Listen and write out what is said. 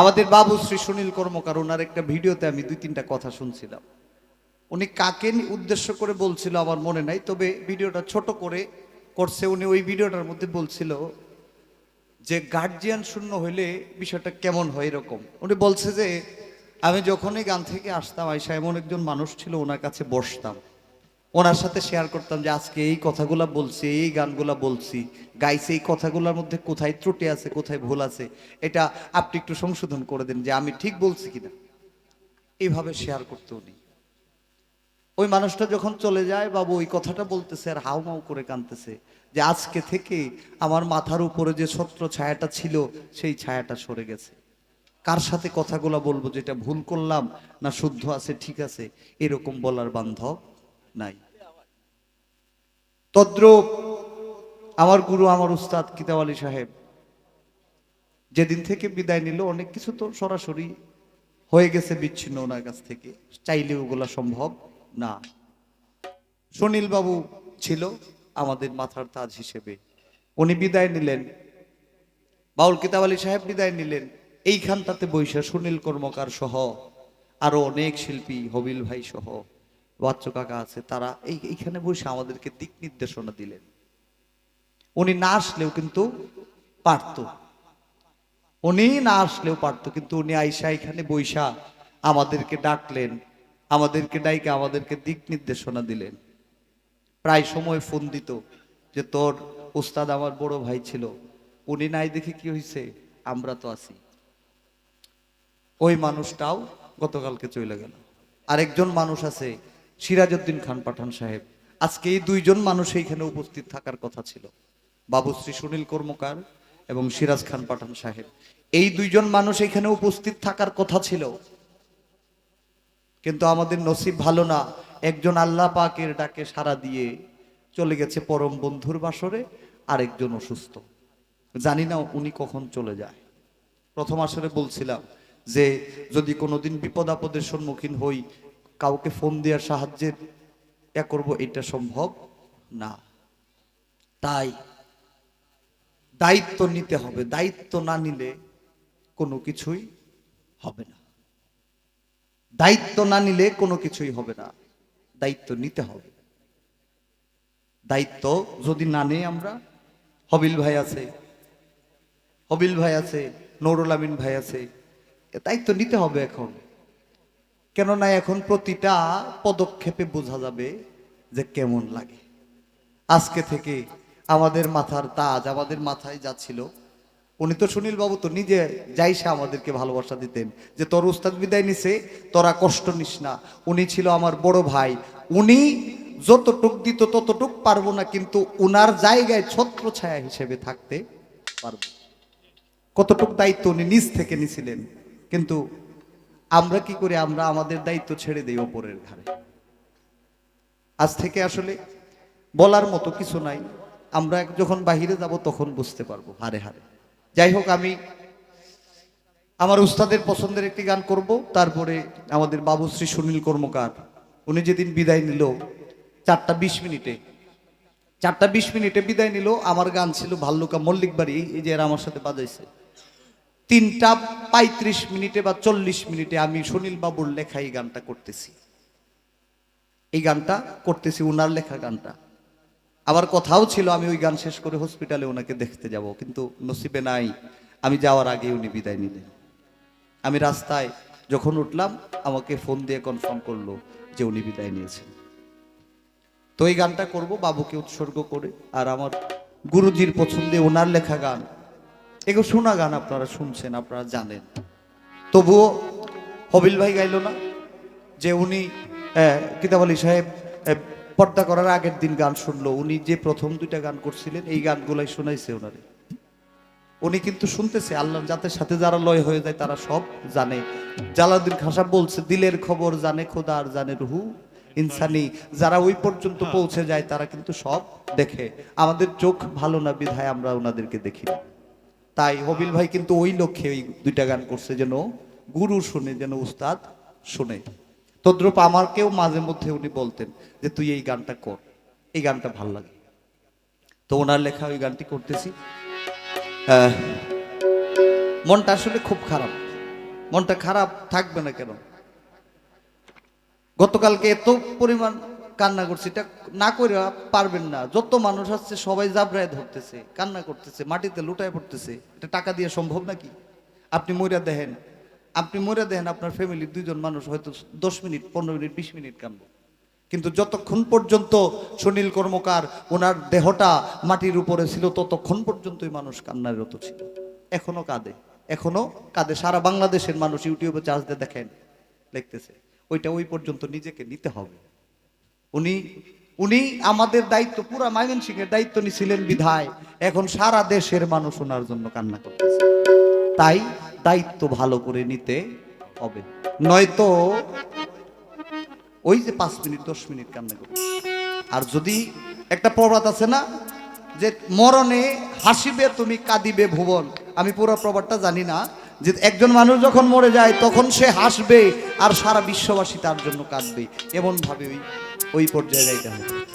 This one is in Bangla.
আমাদের বাবু শ্রী সুনীল কর্মকার, ওনার একটা ভিডিওতে আমি দুই তিনটা কথা শুনছিলাম। উনি কাকে উদ্দেশ্য করে বলছিল আমার মনে নাই, তবে ভিডিওটা ছোট করে করছে। উনি ওই ভিডিওটার মধ্যে বলছিল যে, গার্জিয়ান শূন্য হইলে বিষয়টা কেমন হয় এরকম? উনি বলছে যে, আমি যখনই গান থেকে আসতাম, আইসা এমন একজন মানুষ ছিল, ওনার কাছে বসতাম। ওনার সাথে শেয়ার করতাম যে আজকে এই কথাগুলা বলছি, এই গানগুলা বলছি। গাইছে এই কথাগুলোর মধ্যে কোথায় ত্রুটি আছে, কোথায় ভুল আছে, এটা আপনি একটু সংশোধন করে দেন যে আমি ঠিক বলছি কিনা। এইভাবে শেয়ার করতে উনি। ওই মানুষটা যখন চলে যায়, বাবু ওই কথাটা বলতেছে আর হাউমাউ করে কানতেছে যে আজকে থেকে আমার মাথার উপরে যে ছত্র ছায়াটা ছিল, সেই ছায়াটা সরে গেছে। কার সাথে কথাগুলো বলব যেটা ভুল করলাম না শুদ্ধ আছে, ঠিক আছে, এরকম বলার বান্ধব নাই। তদ্রূপ আমার গুরু, আমার উস্তাদ কিতাব আলী সাহেব যেদিন থেকে বিদায় নিল, অনেক কিছু তো সরাসরি হয়ে গেছে বিচ্ছিন্ন ওনার কাছ থেকে। চাইলে ওগুলা সম্ভব না। সুনীল বাবু ছিল আমাদের মাথার তাজ হিসেবে। উনি বিদায় নিলেন। বাউল কিতাব আলী সাহেব বিদায় নিলেন। এইখানটাতে বৈশা সুনীল কর্মকার সহ আরও অনেক শিল্পী, হবিল ভাই সহ। বাচ্চু কাকা আছে, তারা এই এইখানে বসে আমাদেরকে দিক নির্দেশনা দিলেন। উনি না আসলেও কিন্তু পারতো। উনি না আসলেও পারতো, কিন্তু উনি আইসা এখানে বৈশা আমাদেরকে ডাকলেন, আমাদেরকে ডাইকে আমাদেরকে দিক নির্দেশনা দিলেন। প্রায় সময় ফোন দিত যে, তোর উস্তাদ আমার বড় ভাই ছিল, উনি নাই দেখে কি হয়েছে আমরা তো আছি। ওই মানুষটাও গতকালকে চলে গেল। আরেকজন মানুষ আছে সিরাজউদ্দিন খান পাঠান সাহেব, আজকে এই দুইজন মানুষ এইখানে উপস্থিত থাকার কথা ছিল। বাবুশ্রী সুনীল কর্মকার এবং সিরাজ খান পাঠান সাহেব, এই দুইজন মানুষ এখানে উপস্থিত থাকার কথা ছিল। কিন্তু আমাদের নসিব ভালো না, একজন আল্লাহ পাকের ডাকে সাড়া দিয়ে চলে গেছে পরম বন্ধুর বাসরে, আরেকজন অসুস্থ। জানি না উনি কখন চলে যায়। প্রথম আসরে বলছিলাম যে, যদি কোনোদিন বিপদ আপদের সম্মুখীন হই কাউকে ফোন দেওয়ার সাহায্যের এ করব, এটা সম্ভব না। তাই দায়িত্ব নিতে হবে। দায়িত্ব না নিলে কোনো কিছুই হবে না। দায়িত্ব না নিলে কোনো কিছুই হবে না। দায়িত্ব নিতে হবে। দায়িত্ব যদি না নেই আমরা, হবিল ভাই আছে, হবিল ভাই আছে, নুরুল আমিন ভাই আছে দায়িত্ব নিতে হবে এখন। কেননা এখন প্রতিটা পদক্ষেপে বোঝা যাবে যে কেমন লাগে। আজকে থেকে আমাদের মাথার তাজ, আমাদের মাথায় যা ছিল, উনি তো সুনীল বাবু তো নিজে যাইসা আমাদেরকে ভালোবাসা দিতেন, যে তোর উস্তাদ বিদায় নিছে, তোরা কষ্ট নিস না। উনি ছিল আমার বড় ভাই। উনি যতটুক দিত ততটুক পারব না, কিন্তু উনার জায়গায় ছত্র ছায়া হিসেবে থাকতে পারব। কতটুক দায়িত্ব উনি নিজ থেকে নিছিলেন, কিন্তু আমরা কি করে? আমরা আমাদের দায়িত্ব ছেড়ে দেই ওপরের ঘাড়ে। আজ থেকে আসলে বলার মতো কিছু নাই। আমরা যখন বাহিরে যাব তখন বুঝতে পারব হারে হারে। যাই হোক, আমি আমার উস্তাদের পছন্দের একটি গান করব। তারপরে আমাদের বাবুশ্রী সুনীল কর্মকার, উনি যেদিন বিদায় নিল, চারটা বিশ মিনিটে, চারটা বিশ মিনিটে বিদায় নিল। আমার গান ছিল ভাল্লুকা মল্লিক বাড়ি এই যে আমার সাথে বাজাইছে। তিনটা পঁয়ত্রিশ মিনিটে বা চল্লিশ মিনিটে আমি সুনীল বাবুর লেখা এই গানটা করতেছি। এই গানটা করতেছি, উনার লেখা গানটা। আবার কথাও ছিল, আমি ওই গান শেষ করে হসপিটালে ওনাকে দেখতে যাব, কিন্তু নসিবে নাই। আমি যাওয়ার আগে উনি বিদায় নিলেন। আমি রাস্তায় যখন উঠলাম, আমাকে ফোন দিয়ে কনফার্ম করল যে উনি বিদায় নিয়েছেন। তো এই গানটা করব, বাবুকে উৎসর্গ করে, আর আমার গুরুজির পছন্দে ওনার লেখা গান এগুলো শোনা গান আপনারা শুনছেন আপনারা জানেন। তবুও হবিল ভাই গাইল না যে উনি কিতাব আলী সাহেব পর্দা করার আগের দিন গান শুনলো। উনি যে প্রথম দুইটা গান করছিলেন এই গানগুলাই শোনাইছে ওনারে উনি কিন্তু শুনতেছে আল্লাহ জাতের সাথে যারা লয় হয়ে যায় তারা সব জানে। জালাউদ্দিন খাসা বলছে দিলের খবর জানে খোদা আর জানে রুহু। ইনসানি যারা ওই পর্যন্ত পৌঁছে যায় তারা কিন্তু সব দেখে। আমাদের চোখ ভালো না বিধায় আমরা ওনাদেরকে দেখি না তাই হবিল ভাই কিন্তু ওই লক্ষ্যে ওই দুইটা গান করছে যেন গুরু শুনে, যেন উস্তাদ শুনে। তদ্রূপ আমাকেও মাঝে মধ্যে উনি বলতেন যে, তুই এই গানটা কর, এই গানটা ভালো লাগে। তো ওনার লেখা ওই গানটি করতেছি। মনটা আসলে খুব খারাপ। মনটা খারাপ থাকবে না কেন? গতকালকে এত পরিমাণ কান্না করছে, এটা না করে পারবেন না। যত মানুষ আসছে সবাই জাবরায় ধরতেছে, কান্না করতেছে, মাটিতে লুটায় পড়তেছে। এটা টাকা দিয়ে সম্ভব নাকি? আপনি মরিয়া দেখেন, আপনি মরিয়া দেখেন আপনার ফ্যামিলির দুইজন মানুষ হয়তো দশ মিনিট, পনেরো মিনিট, বিশ মিনিট কানবো কিন্তু যতক্ষণ পর্যন্ত সুনীল কর্মকার ওনার দেহটা মাটির উপরে ছিল, ততক্ষণ পর্যন্তই মানুষ কান্নারত ছিল। এখনও কাঁদে এখনও কাঁদে। সারা বাংলাদেশের মানুষ ইউটিউবে চার্জ দিয়ে দেখেন, লিখতেছে। ওইটা ওই পর্যন্ত নিজেকে নিতে হবে। উনি উনি আমাদের দায়িত্ব, পুরা মাইমেন সিং এর দায়িত্ব নিছিলেন বিধায়। এখন সারা দেশের মানুষ ওনার জন্য কান্না করতেছে। তাই দায়িত্ব ভালো করে নিতে হবে। নয়তো ওই যে পাঁচ মিনিট, দশ মিনিট কান্না করবে আর যদি একটা প্রবাদ আছে না, যে মরণে হাসিবে তুমি, কাঁদিবে ভুবন, আমি পুরো প্রবাদটা জানি না, যে একজন মানুষ যখন মরে যায়, তখন সে হাসবে আর সারা বিশ্ববাসী তার জন্য কাঁদবে। এমন ভাবে ওই ওই পর্যায়ে যাইতে হবে।